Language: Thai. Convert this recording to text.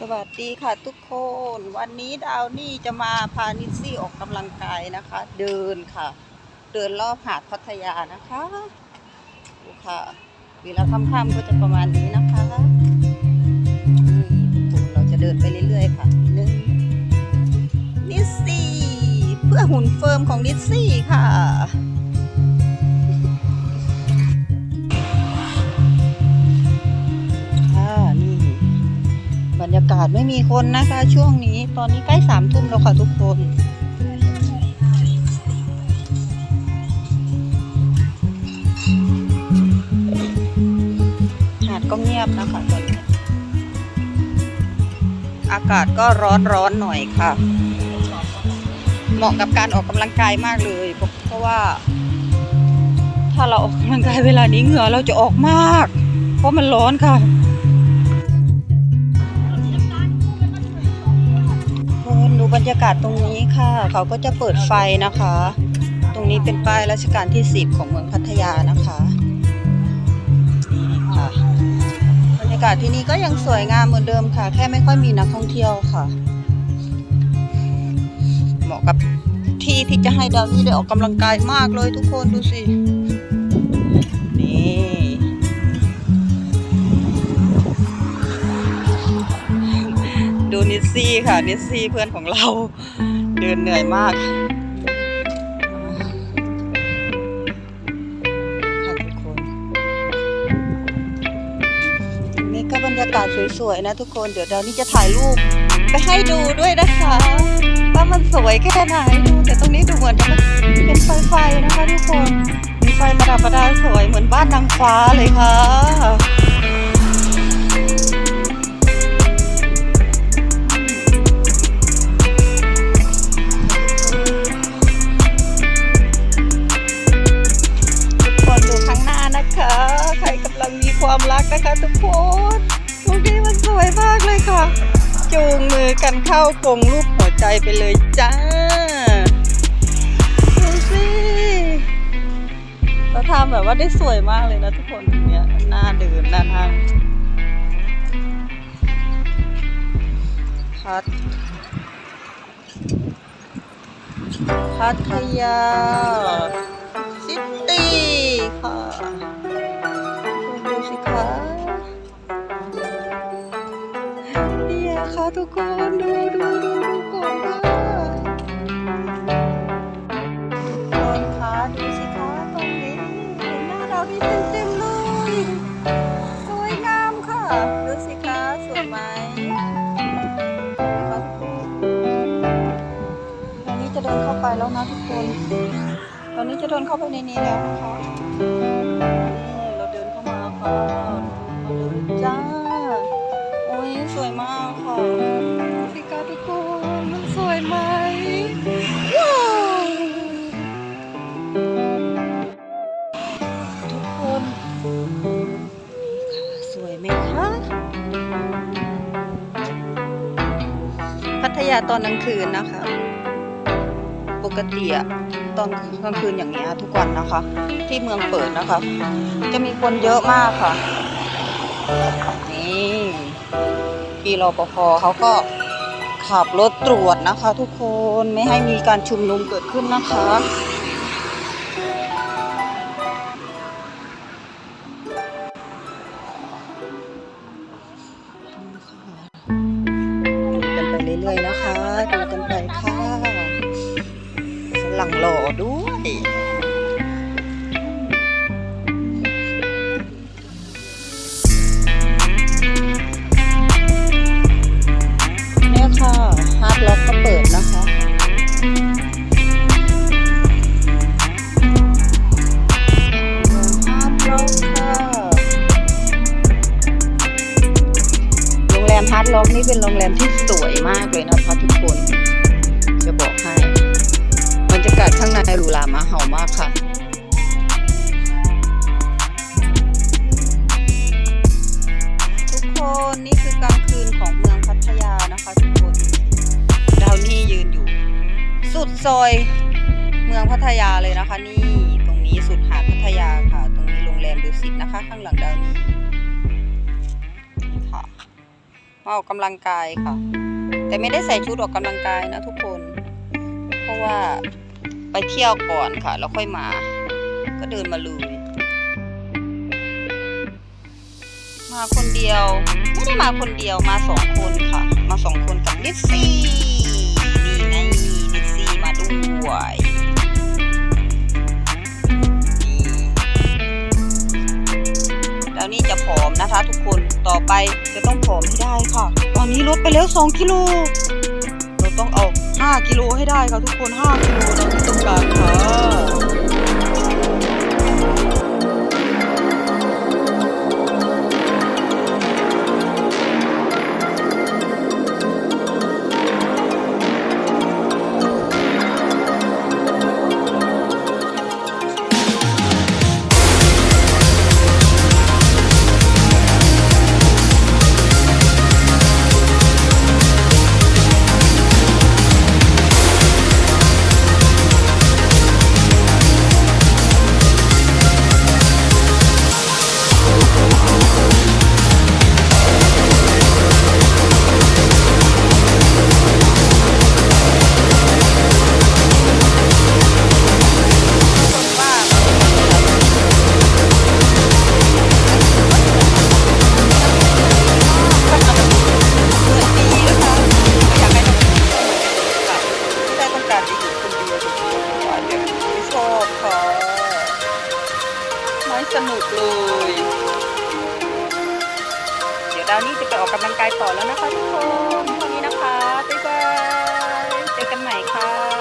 สวัสดีค่ะทุกคน วันนี้ดาวนี่จะมาพานิซซี่ออกกำลังกายนะคะ เดินค่ะ เดินรอบหาดพัทยานะคะดูค่ะเวลาค่ำๆก็จะประมาณนี้นะคะนี่ทุกคนเราจะเดินไปเรื่อยๆค่ะหนึ่งนิซซี่เพื่อหุ่นเฟิร์มของนิซซี่ค่ะากาศไม่มีคนนะคะ ช่วงนี้ตอนนี้ใกล้สามทุ่มแล้วค่ะทุกคนหาดก็เงียบนะคะตอนนี้อากาศก็ร้อนร้อนหน่อยค่ะ เหมาะกับการออกกำลังกายมากเลย เพราะว่า ถ้าเราออกกำลังกายเวลานี้เหงื่อเราจะออกมาก เพราะมันร้อนค่ะ บรรยากาศตรงนี้ค่ะ เขาก็จะเปิดไฟนะคะ ตรงนี้เป็นป้ายรัชกาลที่ 10 ของเมืองพัทยานะคะนี่ค่ะบรรยากาศที่นี่ก็ยังสวยงามเหมือนเดิมค่ะ แค่ไม่ค่อยมีนักท่องเที่ยวค่ะ เหมาะกับที่ที่จะให้ดาวนี่ได้ออกกำลังกายมากเลยทุกคนดูสิ นิซซี่ค่ะนิซซี่เพื่อนของเรา เดินเหนื่อยมากค่ะทุกคนนี่ก็บรรยากาศสวยๆนะทุกคนเดี๋ยวเดาวนี่จะถ่ายรูปไปให้ดูด้วยนะคะว่ามันสวยแค่ไหนดูแต่ตรงนี้ดูเหมือนจะเป็นไฟๆนะคะทุกคนมีไฟประดับประดาสวยเหมือนบ้านนางฟ้าเลยค่ะ ความรักนะคะทุกคนตรงนี้มันสวยมากเลยค่ะ จูงมือกันเข้ากรงรูปหัวใจไปเลยจ้าดูสิเราทำแบบว่าได้สวยมากเลยนะทุกคนตรงเนี้ยหน้าเดินหน้าทางพัดพัทยา กคนดูดูดูดูก่อนค่ะทุกคนคะดูสิคะตรงนี้เห็นหน้าเราที่เต็มเต็มเลยสวยงามค่ะดูสิคะสวยไหมครับตอนนี้จะเดินเข้าไปแล้วนะทุกคน ตอนนี้จะเดินเข้าไปในนี้แล้วนะคะนี่เราเดินเข้ามาค่ะมาเลยจ้าโอ้ยสวยมากค่ะ ยาตอนกลางคืนนะคะ ปกติอะตอนกลางคืนอย่างเงี้ยทุกวันนะคะ ที่เมืองเปิดนะคะ จะมีคนเยอะมากค่ะ นี่ปีรปภเขาก็ขับรถตรวจนะคะ ทุกคนไม่ให้มีการชุมนุมเกิดขึ้นนะคะกันไปเรื่อยๆนะ ด้วย เนี่ยค่ะฮาร์ดล็อกก็เปิดนะคะฮาร์ดล็อกค่ะโรงแรมฮาร์ดล็อกนี่เป็นโรงแรมที่สวยมากเลยนะคะทุกคน จะบอกให้ากาศข้างในหรูหรามาเห่ามากค่ะทุกคนนี่คือกลางคืนของเมืองพัทยานะคะทุกคนดาวนี่ยืนอยู่ สุดซอยเมืองพัทยาเลยนะคะ นี่ตรงนี้สุดหาดพัทยาค่ะ ตรงนี้โรงแรมดุสิตนะคะ ข้างหลังดาวนี่นี่ค่ะมาออกกำลังกายค่ะ แต่ไม่ได้ใส่ชุดออกกำลังกายนะทุกคน เพราะว่า ไปเที่ยวก่อนค่ะ แล้วค่อยมา ก็เดินมาเลย มาคนเดียว ไม่ได้มาคนเดียวมาสองคนค่ะ มาสองคนกับลิซซี่นี่ไงลิซซี่มาด้วยดีแล้วนี่จะผอมนะคะ ทุกคนต่อไปจะต้องผอมให้ได้ค่ะ ตอนนี้ลดไปแล้ว 2 กิโล เราต้องเอา ให้ได้ครับทุกคน5กิโลนะที่ต้องการค่ะ ไม่สนุกเลย เดี๋ยวดาวนี่จะไปออกกำลังกายต่อแล้วนะคะทุกคนเท่านี้นะคะ บ๊ายบาย เจอกันใหม่ค่ะ